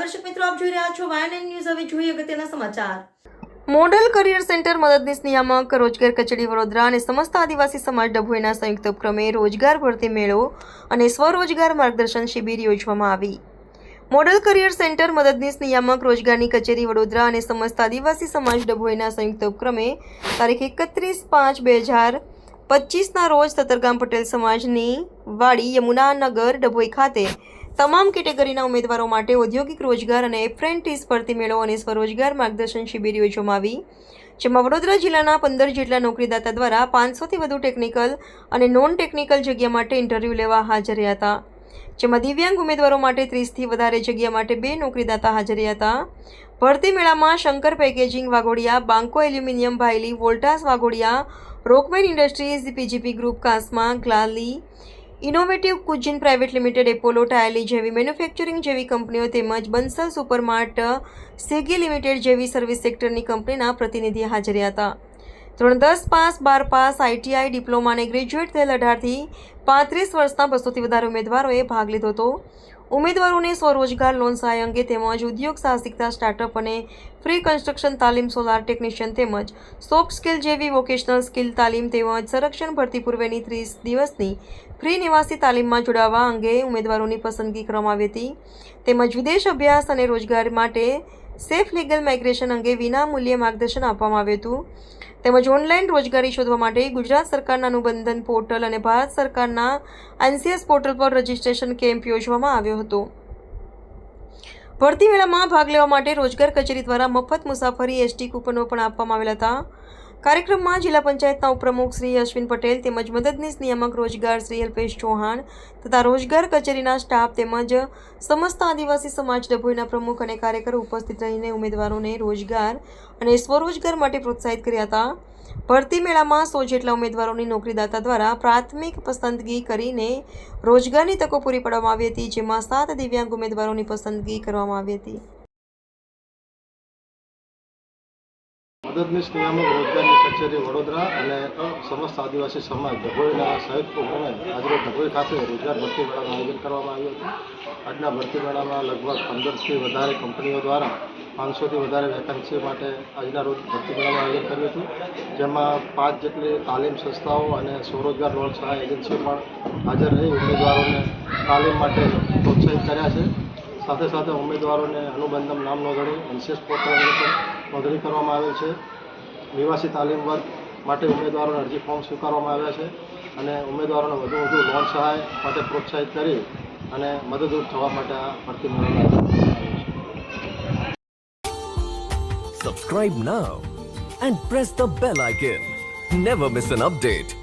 દર્શક મિત્રો, આપ જોઈ રહ્યા છો વાયન ન્યૂઝ હવે જોઈએ અગત્યના સમાચાર. મોડલ કરિયર સેન્ટર મદદનીશ નિયામક, રોજગાર કચેરી વડોદરા અને સમસ્ત આદિવાસી સમાજ ડભોઈના સંયુક્ત ઉપક્રમે રોજગાર ભરતી મેળો અને સ્વરોજગાર માર્ગદર્શન શિબિર યોજવામાં આવી. મોડલ કરિયર સેન્ટર મદદનીશ નિયામક, રોજગારની કચેરી વડોદરા અને સમસ્ત આદિવાસી સમાજ ડભોઈના સંયુક્ત ઉપક્રમે તારીખ એકત્રીસ પાંચ બે હજાર પચીસના રોજ સતરગામ પટેલ સમાજની વાડી યમુનાનગર ડભોઈ ખાતે તમામ કેટેગરીના ઉમેદવારો માટે ઔદ્યોગિક રોજગાર અને એપ્રેન્ટિસ ભરતી મેળો અને સ્વરોજગાર માર્ગદર્શન શિબિર યોજવામાં આવી. જેમાં વડોદરા જિલ્લાના પંદર જેટલા નોકરીદાતા દ્વારા પાંચસોથી વધુ ટેકનિકલ અને નોન ટેકનિકલ જગ્યા માટે ઇન્ટરવ્યૂ લેવા હાજર રહ્યા હતા. જેમાં દિવ્યાંગ ઉમેદવારો માટે ત્રીસથી વધારે જગ્યા માટે બે નોકરીદાતા હાજર રહ્યા હતા. ભરતી મેળામાં Shankar packaging Vaghodiya, Banko aluminium Bhayli, Voltas Vaghodiya, Rockman industries, PGP group, કાસ્મા, ગ્લાલી ઇનોવેટિવ કુજિન પ્રાઇવેટ લિમિટેડ એપોલો ટાયલી જેવી મેન્યુફેક્ચરિંગ જેવી કંપનીઓ તેમજ બંસલ સુપરમાર્ટ, સ્વિગી લિમિટેડ જેવી સર્વિસ સેક્ટરની કંપનીના પ્રતિનિધિ હાજર હતા. ધોરણ દસ પાસ બાર પાસ આઈટીઆઈ ડિપ્લોમા અને ગ્રેજ્યુએટ થયેલ અઢારથી પાંત્રીસ વર્ષના બસોથી વધારે ઉમેદવારોએ ભાગ લીધો હતો. ઉમેદવારોને સ્વરોજગાર લોન સહાય અંગે તેમજ ઉદ્યોગ સાહસિકતા સ્ટાર્ટઅપ અને ફ્રી કન્સ્ટ્રક્શન તાલીમ સોલાર ટેકનિશિયન તેમજ સોફ્ટ સ્કિલ જેવી વોકેશનલ સ્કિલ તાલીમ તેમજ સંરક્ષણ ભરતી પૂર્વેની ત્રીસ દિવસની ફ્રી નિવાસી તાલીમમાં જોડાવા અંગે ઉમેદવારોની પસંદગી કરવામાં આવી હતી. તેમજ વિદેશ અભ્યાસ અને રોજગાર માટે સેફ લીગલ માઇગ્રેશન અંગે વિના મૂલ્યે માર્ગદર્શન આપવામાં આવ્યું હતું. તેમજ ઓનલાઈન રોજગારી શોધવા માટે ગુજરાત સરકારના અનુબંધન પોર્ટલ અને ભારત સરકારના એનસીએસ પોર્ટલ પર રજિસ્ટ્રેશન કેમ્પ યોજવામાં આવ્યો હતો. ભરતી મેળામાં ભાગ લેવા માટે રોજગાર કચેરી દ્વારા મફત મુસાફરી એસટી કૂપનો પણ આપવામાં આવેલા હતા. કાર્યક્રમમાં જિલ્લા પંચાયતના ઉપપ્રમુખ શ્રી અશ્વિન પટેલ તેમજ મદદનીશ નિયામક રોજગાર શ્રી અલ્પેશ ચૌહાણ તથા રોજગાર કચેરીના સ્ટાફ તેમજ સમસ્ત આદિવાસી સમાજ ડભોઈના પ્રમુખ અને કાર્યકરો ઉપસ્થિત રહીને ઉમેદવારોને રોજગાર અને સ્વરોજગાર માટે પ્રોત્સાહિત કર્યા હતા. ભરતી મેળામાં સો જેટલા ઉમેદવારોની નોકરીદાતા દ્વારા પ્રાથમિક પસંદગી કરીને રોજગારની તકો પૂરી પાડવામાં આવી હતી, જેમાં સાત દિવ્યાંગ ઉમેદવારોની પસંદગી કરવામાં આવી હતી. મદદનીશ નિયામક રોજગારની કચેરી વડોદરા અને સમસ્ત આદિવાસી સમાજ ડભોઈના સંયુક્ત ઉપક્રમે આજરોજ ડભોઈ ખાતે રોજગાર ભરતી મેળાનું આયોજન કરવામાં આવ્યું હતું. આજના ભરતી મેળામાં લગભગ પંદરથી વધારે કંપનીઓ દ્વારા પાંચસોથી વધારે વેકન્સી માટે આજના રોજ ભરતી મેળાનું આયોજન કર્યું હતું. જેમાં પાંચ જેટલી તાલીમ સંસ્થાઓ અને સ્વરોજગાર લોન સહાય એજન્સીઓ પણ હાજર રહી. ઉમેદવારોને તાલીમ માટે પ્રોત્સાહિત કર્યા છે. સાથે સાથે ઉમેદવારોને અનુબંધમ નામ નોંધણી એનસીએસ પોર્ટલની નોંધણી કરવામાં આવેલ છે નિવાસી તાલીમ વર્ગ માટે ઉમેદવારોને અરજી ફોર્મ સ્વીકારવામાં આવ્યા છે અને ઉમેદવારોને વધુ વધુ લોન સહાય માટે પ્રોત્સાહિત કરી અને મદદરૂપ થવા માટે આ ભરતી મેળવવામાં Subscribe now and press the bell icon. Never miss an update.